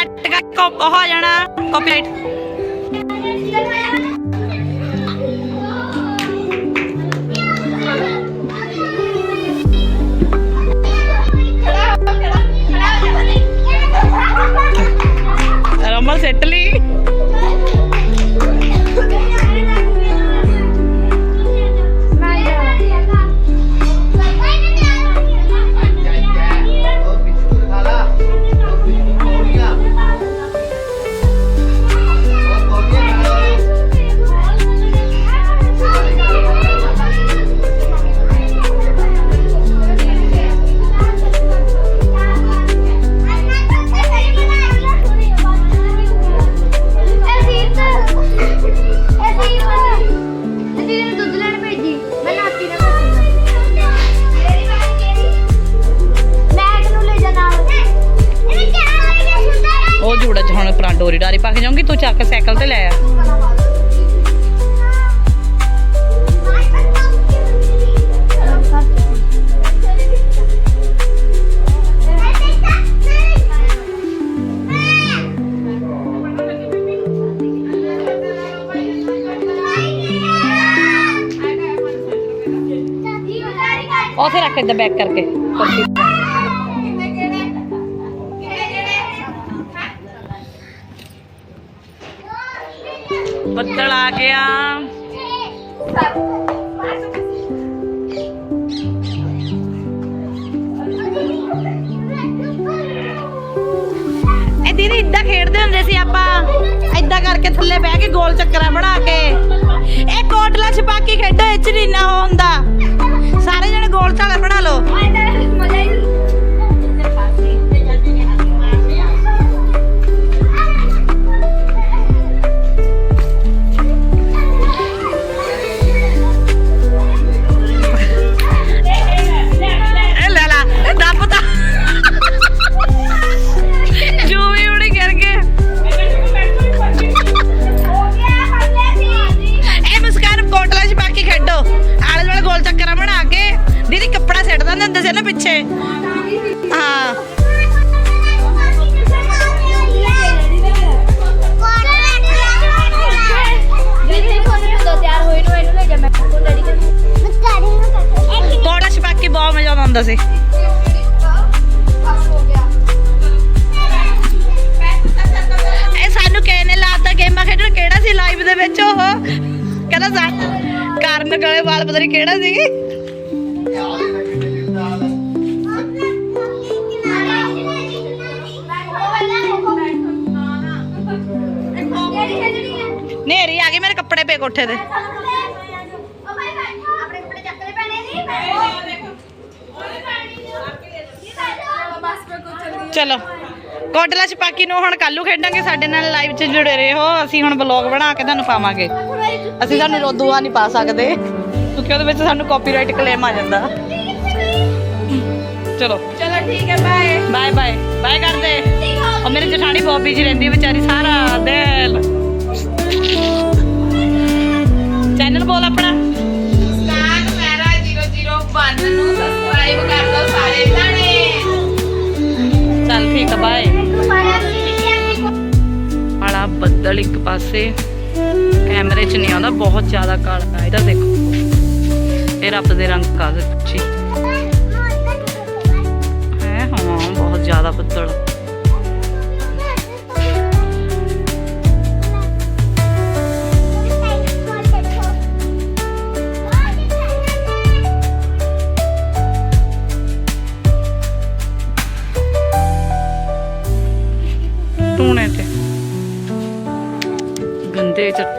ਕੱਟ ਕੱਟ ਕੋ ਹੋ ਜਾਣਾ ਕਾਪੀਰਾਈਟ ਉਹ ਜੂੜਾ ਚ ਹੁਣ ਪਰਾਂ ਡੋਰੀ ਡਾਰੀ ਪਾ ਕੇ ਜਾਊਂਗੀ, ਤੂੰ ਚੱਕ ਸਾਈਕਲ ਤੇ ਲੈ ਆ। ਉਥੇ ਰੱਖ ਇੱਦਾਂ ਬੈਕ ਕਰਕੇ। ਬੱਦਲ ਆ ਗਿਆ। ਇਹ ਦੀਦੀ ਇੱਦਾਂ ਖੇਡਦੇ ਹੁੰਦੇ ਸੀ ਆਪਾਂ। ਇੱਦਾਂ ਕਰਕੇ ਥੱਲੇ ਬਹਿ ਕੇ ਗੋਲ ਚੱਕਰਾਂ ਬਣਾ ਕੇ। ਇਹ ਕੋਟਲਾ ਛਪਾਕੀ ਖੇਡੋ, ਇਹ ਚ ਨਹੀਂ ਨਾ ਉਹ ਹੁੰਦਾ। ਸਾਰੇ ਜਣੇ ਗੋਲ ਝਾਲੇ ਬਣਾ ਲਓ। ਹੁੰਦਾ ਸੀ। ਇਹ ਸਾਨੂੰ ਕਿਸੇ ਲਾਤਾ ਗੇਮਾਂ ਖੇਡਣ। ਕਿਹੜਾ ਸੀ ਲਾਈਵ ਦੇ ਵਿੱਚ ਉਹ? ਕਹਿੰਦਾ ਸਾ ਕਰਨ ਗਲੇ ਵਾਲ ਪਤਾ ਨਹੀਂ ਕਿਹੜਾ ਸੀ। ਨੇਰੀ ਆ ਗਈ ਮੇਰੇ ਕੱਪੜੇ ਪੇ ਕੋਠੇ ਤੇ ਆਪਣੇ ਕੱਪੜੇ ਚੱਕਲੇ ਪੈਣੇ ਨਹੀਂ ਚਲੋ। ਕੋਟਲਾ ਛਪਾਕੀ ਨੂੰ ਹੁਣ ਕੱਲੂ ਖੇਡਾਂਗੇ ਸਾਡੇ ਨਾਲ ਲਾਈਵ 'ਚ ਜੁੜੇ ਰਹੋ। ਅਸੀਂ ਹੁਣ ਵਲੌਗ ਬਣਾ ਕੇ ਤੁਹਾਨੂੰ ਪਾਵਾਂਗੇ। ਅਸੀਂ ਤੁਹਾਨੂੰ ਰੋਦੂਆ ਨਹੀਂ ਪਾ ਸਕਦੇ। ਕਿਉਂਕਿ ਉਹਦੇ ਵਿੱਚ ਸਾਨੂੰ ਕਾਪੀਰਾਈਟ ਕਲੇਮ ਆ ਜਾਂਦਾ। ਚਲੋ। ਚਲੋ ਠੀਕ ਹੈ ਬਾਏ ਬਾਏ ਬਾਏ ਬਾਏ ਕਰਦੇ। ਉਹ ਮੇਰੀ ਜਠਾਣੀ ਬਹੁਤ ਬਿਜ਼ੀ ਰਹਿੰਦੀ ਹੈ ਵਿਚਾਰੀ ਸਾਰਾ ਦਿਨ। ਚੈਨਲ ਬੋਲ ਬੱਦਲ ਇੱਕ ਪਾਸੇ ਕੈਮਰੇ 'ਚ ਨਹੀਂ ਆਉਂਦਾ, ਬਹੁਤ ਜ਼ਿਆਦਾ ਕਾਲਾ ਇਹਦਾ ਦੇਖੋ। ਇਹ ਰੱਬ ਦੇ ਰੰਗ ਕਾ ਸੱਚੀ ਹੈ, ਹਾਂ, ਬਹੁਤ ਜ਼ਿਆਦਾ ਬੱਦਲ।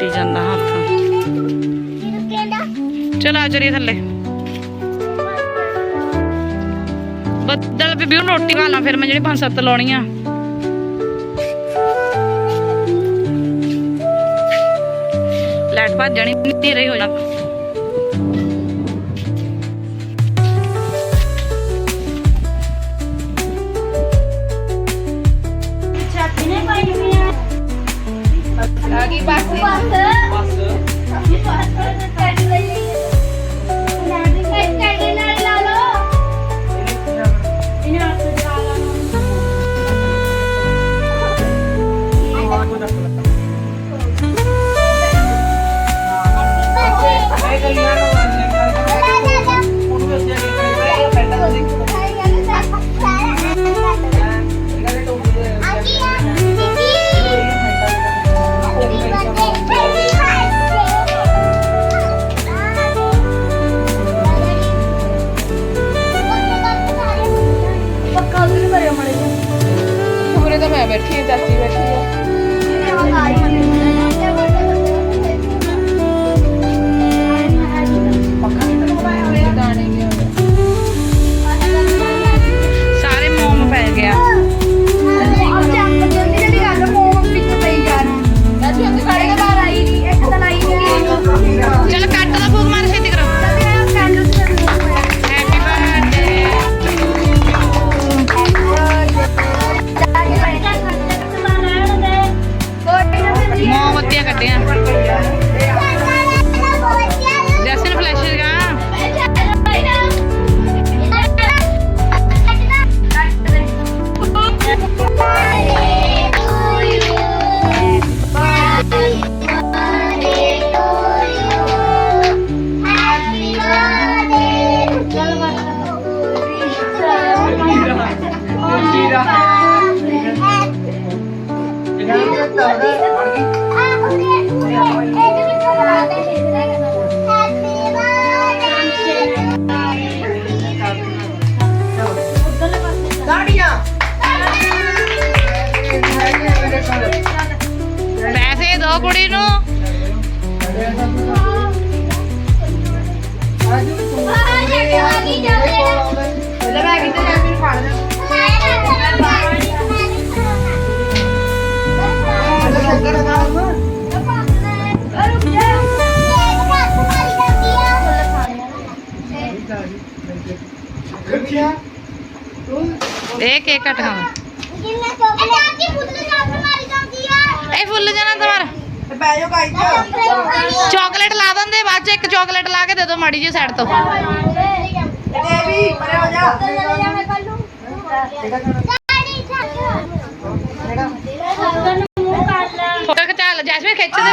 ਗੰਦੇ ਜਾਂਦਾ ਹੱਥ। ਚਲ ਆ ਚਰੀ ਥੱਲੇ। ਬੱਦਲ ਵੀ ਬਿਊ ਰੋਟੀ ਖਾ ਲਾਂ, ਫਿਰ ਮੈਂ ਜਿਹੜੀ ਪੰਜ ਸੱਤ ਲਾਉਣੀਆਂ ਲੈਟ ਭੱਜ ਜਾਣੀ ਨਹੀਂ ਰਹੀ ਹੋ ਜਾਣਾ। ਬੈਠੀ ਹੈ ਪੈਸੇ ਦੋ ਕੁੜੀ ਨੂੰ। ਇਹ ਕੇਕ ਕੱਟ ਖਾਵਾਂ ਇਹ ਫੁੱਲ ਜਾਣਾ ਤੁਹਾਰ ਚਾਕਲੇਟ ਲਾ ਦਿੰਦੇ ਬਾਅਦ ਚ ਇੱਕ ਚਾਕਲੇਟ ਲਾ ਕੇ ਦੇ ਦਿਓ ਮਾੜੀ ਜੀ ਸਾਈਡ ਤੋਂ ਫੋਟੋ ਖਿਚਾ ਲੈ ਜੈਸਮੀਨ ਖਿੱਚ ਦੇ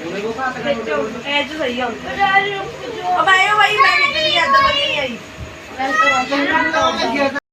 ਐਜ ਸਹੀ ਆ ਅਬ ਆਇਓ ਭਾਈ ਮੈਂ ਨਿਕਲੀ ਅੱਜ ਬਣੀ ਆਈ। ਮੈਂ ਤਾਂ